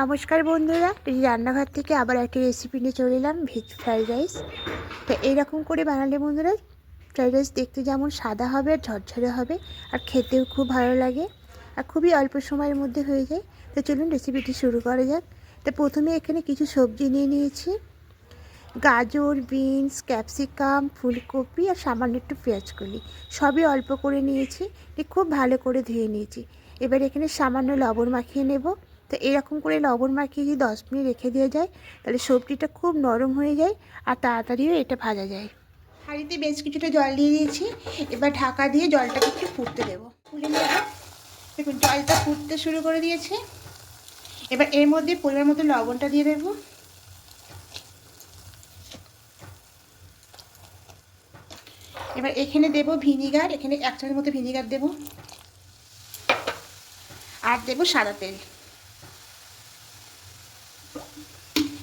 নমস্কার বন্ধুরা রান্নাঘর থেকে আবার একটা রেসিপি নিয়ে চলে এলাম ভেজ ফ্রাইড রাইস তো এইরকম করে বানালে বন্ধুরা ফ্রাইড রাইস দেখতে যেমন সাদা হবে আর ঝরঝরে হবে, আর খেতেও খুব ভালো লাগে, আর খুবই অল্প সময়ের মধ্যে হয়ে যায়। তো চলুন রেসিপিটি শুরু করা যাক। তো প্রথমে এখানে কিছু সবজি নিয়ে নিয়েছি। গাজর বিনস ক্যাপসিকাম ফুলকপি আর সামান্য একটু পেঁয়াজকলি। সবই অল্প করে নিয়েছি খুব ভালো করে ধুয়ে নিয়েছি। এবার এখানে সামান্য লবণ মাখিয়ে নেব। তো এরকম করে লবণ মাখিয়ে যদি দশ মিনিট রেখে দেওয়া যায়, তাহলে সবজিটা খুব নরম হয়ে যায় আর তাড়াতাড়িও এটা ভাজা যায়। হাঁড়িতে বেশ কিছুটা জল দিয়ে দিয়েছি, এবার ঢাকা দিয়ে জলটাকে একটু ফুটতে দেবো। ফুলে নেব দেখুন, জলটা ফুটতে শুরু করে দিয়েছে। এবার এর মধ্যে পরিমাণ মতো লবণটা দিয়ে দেবো। এবার এখানে দেব ভিনিগার, এখানে এক চামচ মতো ভিনিগার দেব। আর দেব সাদা তেল।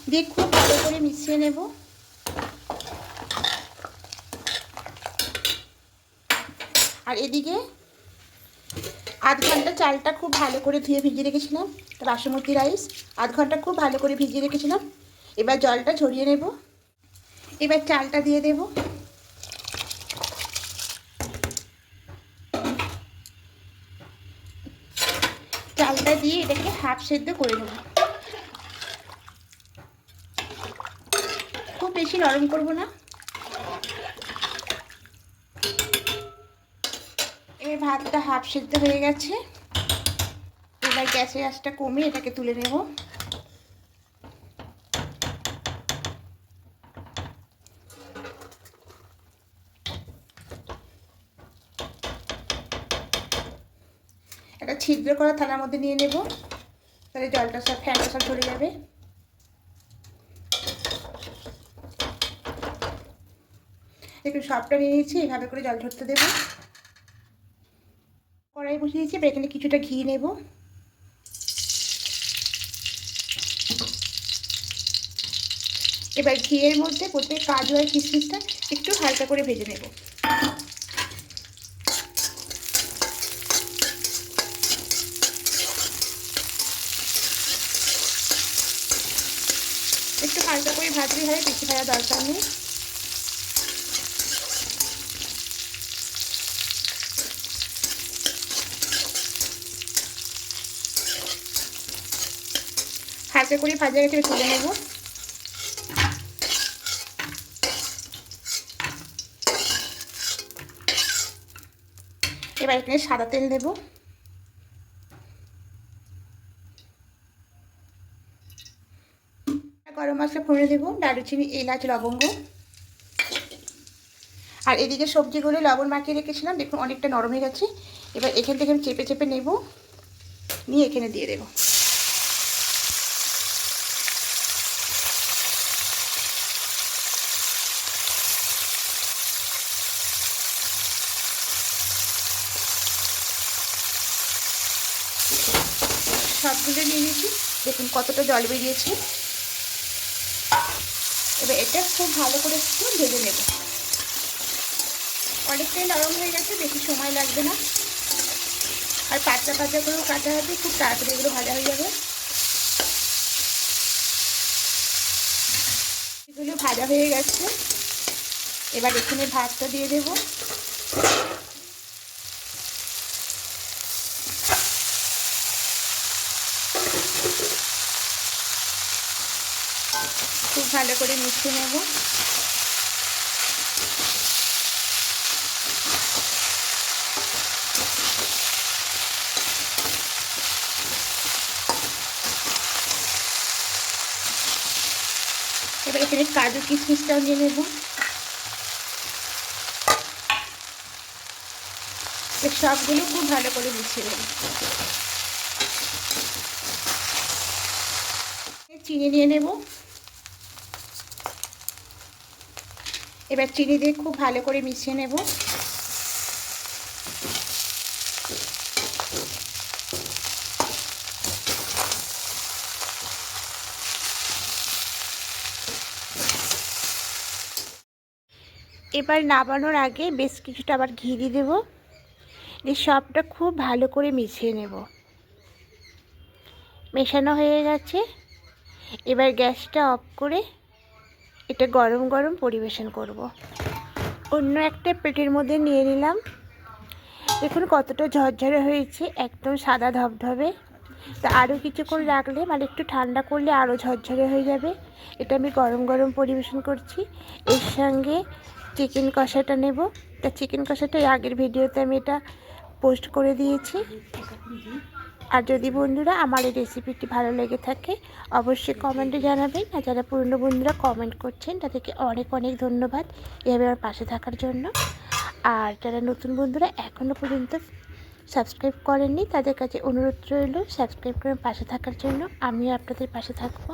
দিয়ে খুব ভালো করে মিশিয়ে নেব। আর এদিকে আধ ঘণ্টা চালটা খুব ভালো করে ধুয়ে ভিজিয়ে রেখেছিলাম বাসমতি রাইস। আধ ঘণ্টা খুব ভালো করে ভিজিয়ে রেখেছিলাম। এবার জলটা ঝরিয়ে নেব। এবার চালটা দিয়ে দেবো। চালটা দিয়ে এটাকে হাফ সেদ্ধ করে নেব। বেশি নরম করব না। এবার ভাতটা হাফ সেদ্ধ হয়ে গেছে। এবার গ্যাসের আঁচটা কমিয়ে এটাকে তুলে নেব। একটা ছিদ্র করা থালার মধ্যে নিয়ে নেব। তাহলে জলটা সব ফ্যানটা সব ঝরে যাবে। একটু সবটা নিয়ে নিয়েছি এইভাবে করে জল ঝরতে দেবো। কড়াই বসিয়ে দিয়েছি, এবার এখানে কিছুটা ঘি নেব। এবার ঘিয়ের মধ্যে প্রত্যেক কাজু আর কিশমিশটা একটু হালকা করে ভেজে নেব। একটু হালকা করে ভাজলে হয় বেশি ভাজা দরকার নেই। হালকা করে ভাজা গেছে তুলে নেব। এবার এখানে সাদা তেল দেবো। গরম মশলা ফোড়ে দেবো দারুচিনি, এলাচ, লবঙ্গ। আর এদিকে সবজিগুলো লবণ মাখিয়ে রেখেছিলাম, দেখুন অনেকটা নরম হয়ে গেছে। এবার এখান থেকে আমি চেপে চেপে নেব, নিয়ে এখানে দিয়ে দেবো। সবগুলো নিয়ে নিয়েছি। দেখুন কতটা জল বেরিয়েছে। এবার এটা খুব ভালো করে একটু ভেজে নেব। অনেকটাই নরম হয়ে গেছে, বেশি সময় লাগবে না। আর পাতলা পাতলা করেও কাটা হবে, খুব তাড়াতাড়ি এগুলো ভাজা হয়ে যাবে। এগুলো ভাজা হয়ে গেছে। এবার এখানে ভাতটা দিয়ে দেব। খুব ভালো করে মিশিয়ে নেব। এবার এখানে কাজু কিশমিশটাও নিয়ে নেব। সবগুলো খুব ভালো করে মিশিয়ে নেব। চিনি নিয়ে নেব। এবার চিনি দিয়ে খুব ভালো করে মিশিয়ে নেব। এবার নামানোর আগে বেশ কিছুটা আবার ঘি দিয়ে দেবো। দিয়ে সবটা খুব ভালো করে মিশিয়ে নেব। মেশানো হয়ে গেছে। এবার গ্যাসটা অফ করে এটা গরম গরম পরিবেশন করব। অন্য একটা প্লেটের মধ্যে নিয়ে নিলাম। দেখুন কতটা ঝরঝরে হয়েছে, একদম সাদা ধবধবে। তা আরও কিছুক্ষণ রাখলে মানে একটু ঠান্ডা করলে আরও ঝরঝরে হয়ে যাবে। এটা আমি গরম গরম পরিবেশন করছি। এর সঙ্গে চিকেন কষাটা নেব। তা চিকেন কষাটা আগের ভিডিওতে আমি এটা পোস্ট করে দিয়েছি। আর যদি বন্ধুরা আমার এই রেসিপিটি ভালো লেগে থাকে, অবশ্যই কমেন্টে জানাবেন। আর যারা পুরনো বন্ধুরা কমেন্ট করছেন, তাদেরকে অনেক অনেক ধন্যবাদ এভাবে আমার পাশে থাকার জন্য। আর যারা নতুন বন্ধুরা এখনও পর্যন্ত সাবস্ক্রাইব করেননি, তাদের কাছে অনুরোধ রইল সাবস্ক্রাইব করে পাশে থাকার জন্য। আমিও আপনাদের পাশে থাকব।